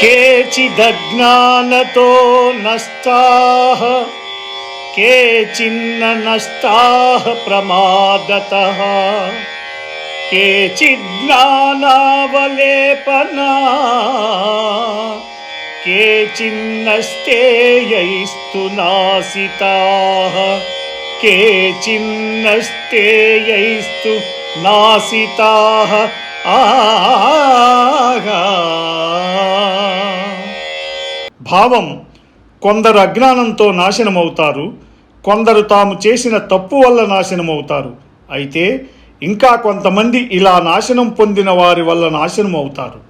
కేచిదజ్ఞానతో నష్టాః కేచిన్న నష్టాః ప్రమాదతః కేచిజ్ఞానావలేపనా కేచిన్నష్టేయైస్తు నాసితాః కేచిన్నష్టేయైస్తు నాసితాః ఆగా భావం కొందరు అజ్ఞానంతో నాశనమవుతారు కొందరు తాము చేసిన తప్పు వల్ల నాశనమవుతారు. అయితే ఇంకా కొంతమంది ఇలా నాశనం పొందిన వారి వల్ల నాశనం అవుతారు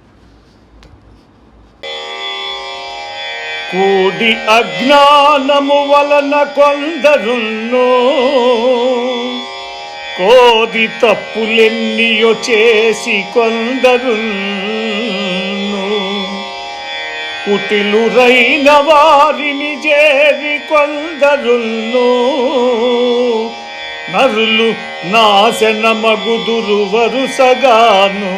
కూడి అజ్ఞానము వలన కొందరున్నో కోది తప్పులెన్నియో చేసి కొందరున్నో కుటిలురైన వారిని చేరి కొందరున్నో నరులు నాశనమగుదురు వరుసగాను.